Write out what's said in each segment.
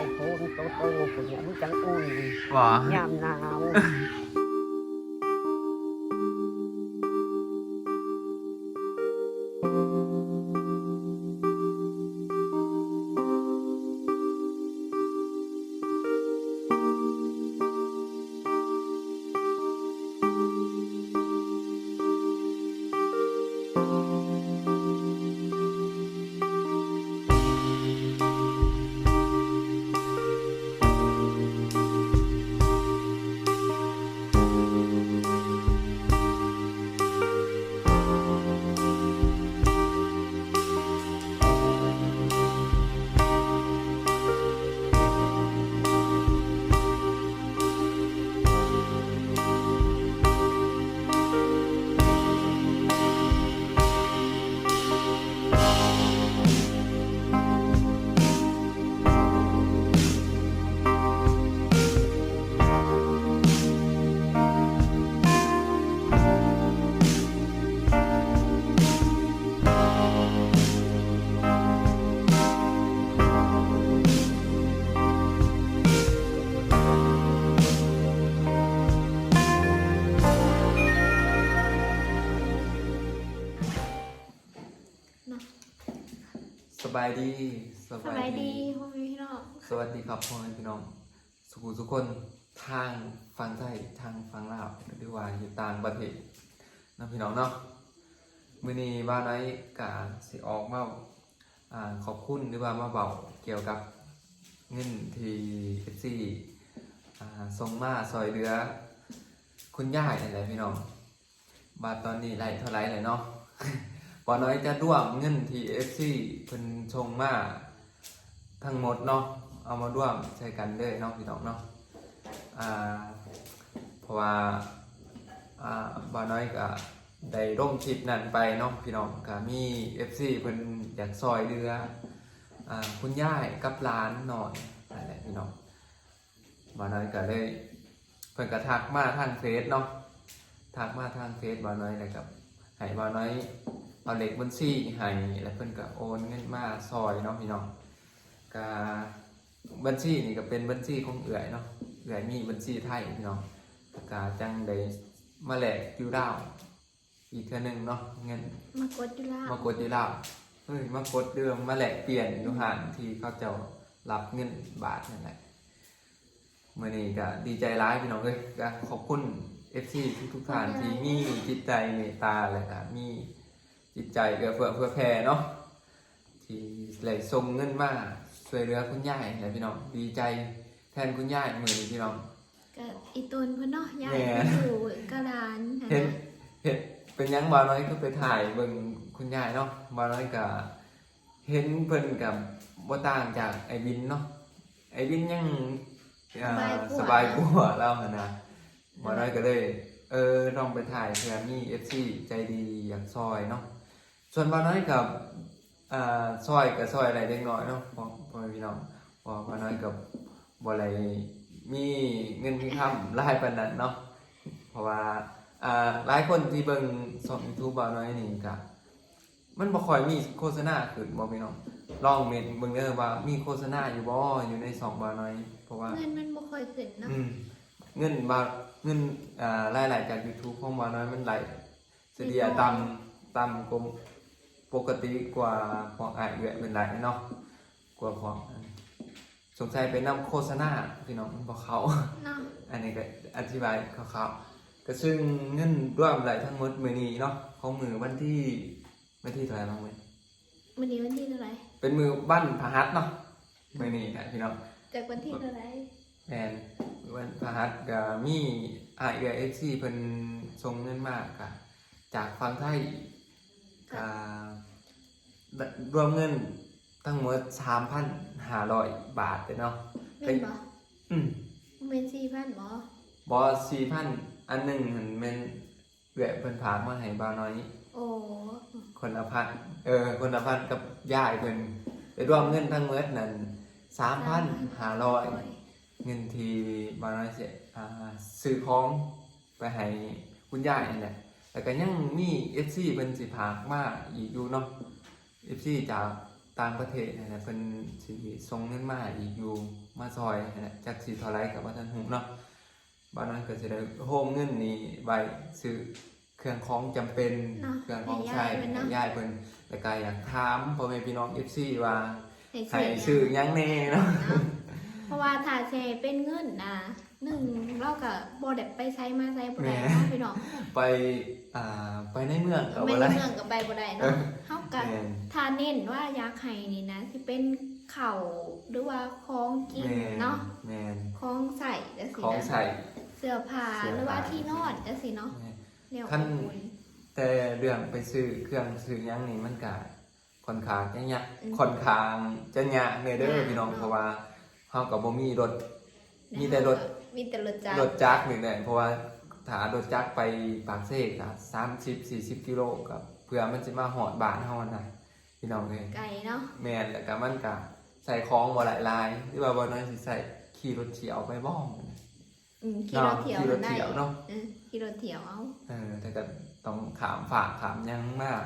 ายโพนโตโตๆผมยังจังอุ่นบ่ยามหนาว บายดีสบายดีพ่อแม่พี่น้อง สวัสดีครับพ่อแม่พี่น้อง สุขุทุกคนทางฟังไทยทางฟังลาวหรือว่าอยู่ต่างประเทศนะพี่น้องเนาะมื้อนี้บ้านไหนกาสิออกมาอ่าขอบคุณหรือว่ามาเบาเกี่ยวกับเงินที่ FC อ่าส่งมาซอยเรือคุณย่ายนี่แหละพี่น้องบาทตอนนี้ไล่เท่าไหรเลยเนาะ ปอน้อยจะร่วมเงินที่ FC เพิ่นชงมาทั้งหมดเนาะเอามาร่วมใช้กันเลยเนาะพี่น้องเนาะอ่าเพราะว่าอ่าบ่าน้อยก็ได้ร่มคลิปนั้นไปเนาะพี่น้องก็มี FC เพิ่นอยากซอยเรืออ่าคุณย่ายกับหลานหน่อยนั่นแหละพี่น้องบ่าน้อยก็เลยเพิ่นก็ทักมาทางเฟซเนาะทักมาทางเฟซบ่าน้อยเลยกับให้บ่าน้อย เอาเลขบัญชีให้แล้วเพิ่นก็โอนเงินมาซอยเนาะพี่น้องกาบัญชีนี่ก็เป็นบัญชีของเอื่อยเนาะเอื่อยมีบัญชีไทยพี่น้องกาจังได้มาแหลกอยู่ดาวอีกเท่านึงเนาะเงินมากดอยู่ละมากดอยู่ดาวเฮ้ยมากดเดิมมาแหลกเปลี่ยนอยู่ห่านที่เขาจะรับเงินบาทนั่นแหละเมื่อนี้ก็ดีใจร้ายพี่น้องเลยก็ขอบคุณ FC ทุกทุกๆท่านที่มีจิตใจเมตตาและก็มี จิตใจเอื้อเฟื้อเพื่อแผ่เนาะที่ไหลส่งเงินมาช่วยเหลือคุณยายแหละพี่น้องดีใจแทนคุณยายมือนี้พี่น้องก็อีตนเพิ่นเนาะยายแหม่ไปอยู่กระดานนะเห็นเห็นเป็นหยังบาวน้อยก็ไปถ่ายเบิ่งคุณยายเนาะบาวน้อยก็เห็นเพิ่นกับบ่ต่างจากไอ้บินเนาะไอ้บินยังอ่าสบายกว่าเราหั่นนะบาวน้อยก็เลยเออลองไปถ่ายเผื่อมี FC ใจดีอยากซอยเนาะ ส่วนบาวน้อยกับอ่าซอยกับซอยอะไรเล็กน้อยเนาะพอพอพี่น้องพอบาวน้อยกับบ่อะไรมีเงินมีคำรายปานนั้นเนาะเพราะว่าอ่าหลายคนที่เบิ่งช่อง YouTube บ่าวน้อยนี่ก็มันบ่ค่อยมีโฆษณาขึ้นบ่พี่น้องลองเมนเบิ่งเด้อว่ามีโฆษณาอยู่บ่อยู่ในช่องบ่าวน้อย เพราะว่าเงินมันบ่ค่อยขึ้นเนาะอืมเงินบาเงินอ่ารายได้จาก YouTube ของบ่าวน้อยมันไหลเฉลี่ยต่ำต่ำกว่า ปกติกว่าของอ้ายเอื้อยเป็นไหลเนาะกว่าของอันสงสัยเป็นนํโฆษณาพี่น้องมันบ่เข้าเนาะอันนี้ก็อธิบายคร่าวๆก็ซึ่งเงินรวมรายทั้งหมดมือนี้เนาะของมือวันที่วันที่เท่าไหร่บ้างมือวันนี้วันที่เท่าไหร่เป็นมือบ้านพหัสเนาะมือนี้นะพี่น้องจากวันที่เท่าไหร่แมนวันพหัสก็มีไอเอฟซีเพิ่นส่งเงินมากค่ะจากฟังไทย ก็รวมเงินทั้งหมดสามพันห้าร้อยบาทเลยเนาะแม่นบ่อืมแม่น4,000บ่บอสี่พันอันหนึ่งมันเป็นแหวะเพิ่นผากมาให้บ่าวน้อย โอ้คนละพันเออ คนละพันกับย่ายเพิ่นไปรวมเงินทั้งเมดนั่นสามพันห้าร้อยเงินที่บ่าวน้อยเสียอ่าซื้อของไปให้คุณย่ายนี่แหละ แล้วก็ยังมีเอฟซีเพิ่นสิผากมาอีกอยู่เนาะเอฟซีจากต่างประเทศนะนะเพิ่นสิส่งเงินมาอีกอยู่มาซอยนะนะจักสิเท่าไรกับว่าท่านหูเนาะบ้านนั้นก็สิได้โฮมเงินนี้ไว้ซื้อเครื่องของจำเป็นเนาะเครื่องของให้ใช้ยายเพิ่นเนาะให้ยายเพิ่นแล้วก็อยากถามพ่อแม่พี่น้อง FC ว่าให้ให้ซื้ซื้ออหยังแน่เนาะเนาะเพราะว่าถ้าแชร์เป็นเงินนะ หนึ่งเราก็บ่ได้ไปใช้มาใช้บ่ได้เนาะพี่น้องไปอ่าไปในเมืองก็ไม่บ่ได้ได้เมืองกับไปบ่ได้เอเนาะอเฮาก็แม่นถ้าเน้นว่าอยากให้นี่นะที่เป็นเข่าวหรือว่าของกินแม่นเนาะแม่นของใส่จังซี่ของนะใส่เสื้อผ้าเสื้อผ้าหรือว่าที่นอนจังซี่เนาะแม่นแนวคันอบอุ่นแต่เรื่องไปซื้อเครื่องซื้อหยังนี่มันก็ค่อนข้างจะยากอืมค่อนข้างจะยากเนี่ยเด้อยากพี่น้องเนาะเพราะว่าเฮาก็บ่มีรถ มีแต่รถมีแต่รถจักรถจักรนี่แหละเพราะว่าถ้ารถจักรไปปากเซกอะ30 40กิโลกับเพื่อมันสิมาฮอดบ้านเฮาน่ะพี่น้องเอ้ยไก่เนาะแม่นแล้วก็มันก็ใส่ของบ่หลายลายหรือว่าบ่น้อยสิใส่ขี่รถเฉียวไปบ้องอืมขี่รถเที่ยวขี่รถได้เที่ยวเนาะเออขี่รถเที่ยวเอาเออแต่ก็ต้องขามฝากขามหยังมาก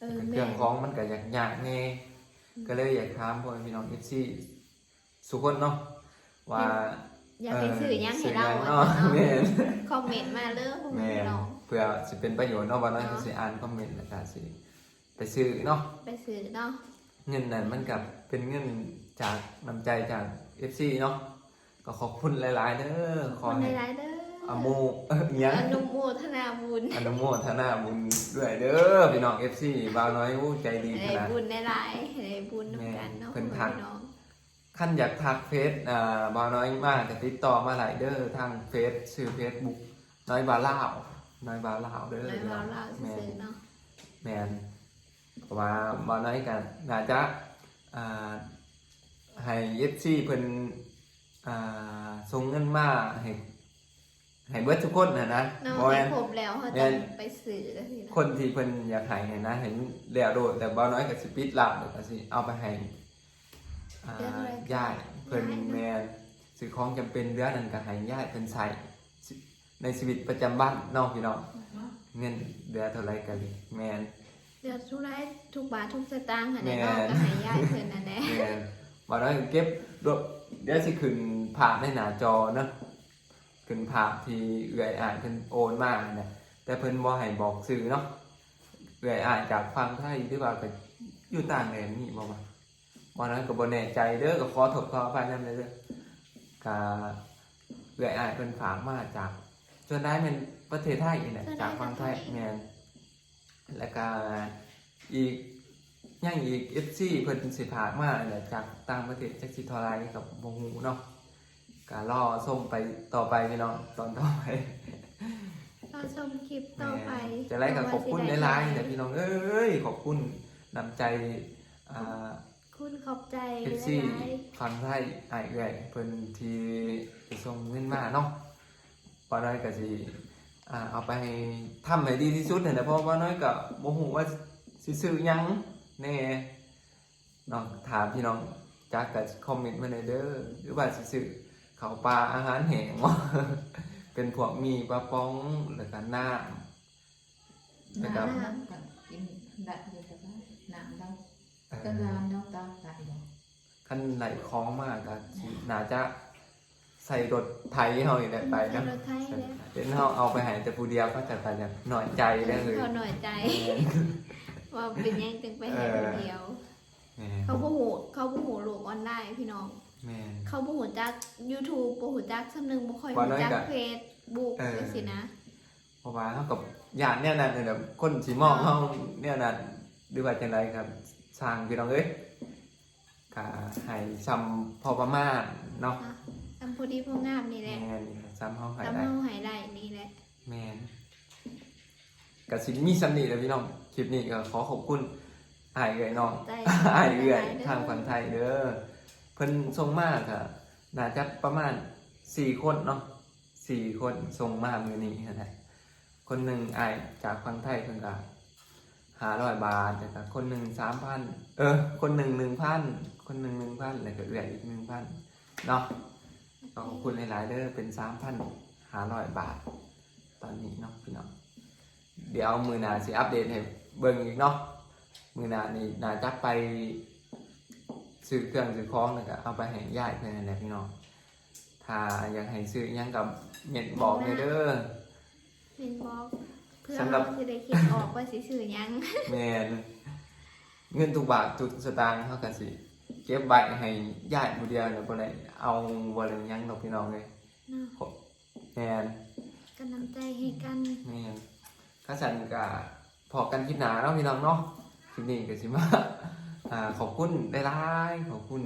เออเคแม่รื่องของมันก็อยากยากแน่ก็เลยอยากถามพ่อแม่พี่น้อง FC สุกคนเนาะว่า อยากไปซื้อหยังให้เราซื้อหยังอะเนาะเนาะแม่นคอมเมนต์มาเด้อพวกแม่พี่นน้องเพื่อสิเป็นประโยชน์เนาะว่าน้อยเนาะสิอ่านคอมเมนต์แล้วก็สิไปซื้อเนาะ ไปซื้อเนาะเงินนั้นมันกับเป็นเงินจากน้ำใจจาก FC เนาะก็ขอบคุณหลายๆเด้อขคอนในให้ไลน์เด้ออโมเอ้ยอิหยัง อนุโมทนาบุญอนุโมทนาบุญด้วยเด้อพี่น้อง FC บ่าวน้อยอู้ใจดีขให้นาด บุญในไลน์ให้บุญนำกันเนาะแม่เพิ่นพวกทัก พี่น้อง ขั้นอยากทักเฟซอ่าบ่าวน้อยมากจะติดต่อมาหลายเด้อทางเฟซชื่อเฟซบุ๊กน้อยบาวลาวน้อยบาวลาวเด้อในพี่น้เราองเราแม่ซื้อเนาะแมนเพราะว่าบ่าวน้อยกันน่าจะอ่าให้เอฟซีเพิ่นอ่าส่งเงินมาให้ให้เบิดทุกคนนะนะเนาะบ่ให้แม่นครบแล้วเขาแม่จะนไปซื้อจังซี่นะคนที่เพิ่นอยากให้เนี่ยนะเห็นแล้วโดดแต่บ่าวน้อยก็สิปิดลับเดี๋ยวก็สิเอาไปให้ อ่าย่ายเพิ่นแม่นซื้อของจำเป็นเดือนนั้นก็ให้ย่ายเพิ่นใส่ในชีวิตประจำบ้านเน้องพี่น้องเงินเดือนเท่าไหร่ก็แม่น เดี๋ยวทุกไลฟ์ทุกบาททุกสตางค์ค่ะในแม่นอกก็ให้ยายเพิ่นนั่นแหละแม่นบ่น้อยเก็บรวบเดี๋ยวสิขึ้นภาพในหน้าจอเนาะขึ้นภาพที่เอื้อยอ่านเพิ่นโอนมาเนี่ยแต่เพิ่นบ่ให้บอกชื่อเนาะเอื้อยอ่านจากฟังไทยหรือว่าก็อยู่ต่างแดนนี่บ่ว่า บ่น้อยก็บ่แน่ใจเด้อก็ขอโทษขออภัยนำเด้อก็เอื้อยอ่านเพิ่นฝากมาจาก จนได้เป็นประเทศไทยนี่แหละจากฟังไทยแม่นแล้วก็อีกยังอีก FC เพิ่นสิผากมาเนี่ยจากต่างประเทศจักสิเทอไรกับบ่ฮู้เนาะก็รอส่งไปต่อไปพี่น้องตอนต่อไปเราชมคลิปต่อไปแม่จะไล่กับขอบคุณหลายๆแต่พี่น้องเอ้ยขอบคุณนำใจอ่า คุณขอบใจ FC หลายฟังไทยอ้ายเอื้อยเพิ่นที่ไปส่งเงินมาเนาะบ่น้อยก็สิอ่าเอาไปทำให้ดีที่สุดนั่นแหละเพราะว่าน้อยก็บ่ฮู้ว่าสิซื้อหยังแน่เนาะถามพี่น้องจักกับคอมเมนต์มาในอยเด้อหรือว่าสิซื้อข้าวปลาอาหารแห้งบ่เป็นพวกมีปลาป้องแล้วก็น้ำแล้วก็น้ำกับกินได้อยู่แต่ว่าน้ำเราเอ่ ก็อร้านเราตาใส่บ่คันไหลคล้องมากก็สิน่าจะใส่รถไถเฮาอีกได้ๆไปใส่นะรถไทยแล้วเป็นเฮาเอาไปให้แต่ผู้เดียวก็จะไปอย่างหน่อยใจได้เลยเขาหน่อยใจ ว่าเป็นยังจึงไปให้คนเดียวแม่เขาบ่ฮู้เขาบ่ฮู้โลกออนไลน์พี่น้องแม่เขาบ่ฮู้จัก YouTube บ่ฮู้จักสำนึงบ่ค่อยว่าฮู้น้อยจักก็เฟซบุ๊กเออจังซี่นะเพราะว่าเฮากับอย่างเนี่ยนั่นเนี่ยคนสิมองเฮาเนี่ยนั่นหรือว่าจังไดครับ สร้างพี่น้องเอ้ยก็ให้ซ้ำพอประมาณเนาะตำพอดีพองามนี่แหแม่ละนซ้ำเฮาให้ตำได้ เฮาให้ได้นี่แหละ แม่นก็สิมีซ้ำนี่แหละพี่น้อง คลิปนี้ก็ขอขอบคุณอ้ายเอ้ยน้องใจอ้ายเอื้อยด้ทางฝั่งไทยเด้อเพิ่นส่งมาก็น่าจะประมาณ4คนเนาะ4คนส่งมามื้อนี้นั่นแหละคนหนึงอ้ายจากฝั่งไทยเพิ่นก็ 500บาทแล้วก็คนหนึ่ง3,000เออ คนหนึ่ง1,000คนหนึ่ง1,000แล้วก็เอื้อยอีก1,000เนาะขอบคุณหลายๆเด้อเป็น3,500บาท ตอนนี้เนาะพี่น้องเดี๋ยวมือหนาสิอัปเดตให้เบิ่งอีกเนาะมือหนานี่นาจะไปซื้อเครื่องซื้อของแล้วก็เอาไปให้ญาติเพื่อนนั่นแหละพี่น้องถ้าอยากให้ซื้อยังกับเม็ดบอกเลยเด้อเป็นบอก เพื่อสำหรับเราจะได้คิดออกว่าสิสื่อหยัง แมนเงินทุกบาททุกสตางค์เท่ากันสิเก็บไว้ให้ญาติผู้เดียวเดี๋ยวบ่ได้เอาบ่ได้หยังดอกพี่น้องเลยเนาะแมนกำลังใจให้กันแมนข้าสันก็พอกันคลิปหนาเนาะพี่น้องเนาะคลิปนี้ก็สิมา อ่าขอบคุณหลายๆขอบคุณ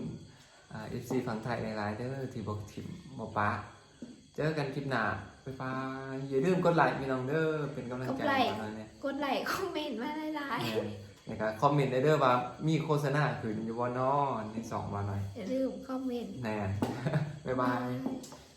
อ่า FC ฝั่งไทยหลายๆเด้อที่บอกถิ่มบ่ปะเจอกันคลิปหน้า บ๊ายบายอย่าลืมกดไลค์พี่น้องเด้อเป็นกำลังใจให้เราเนี่ยกดไลค์คอมเมนต์มาหลายแล้วก็คอมเมนต์ได้เด้อว่ามีโฆษณาขึ้นอยู่บ่เนอในสองวันหน่อยๆอย่าลืมคอมเมนต์ แน่นบ๊ายบาย Bye.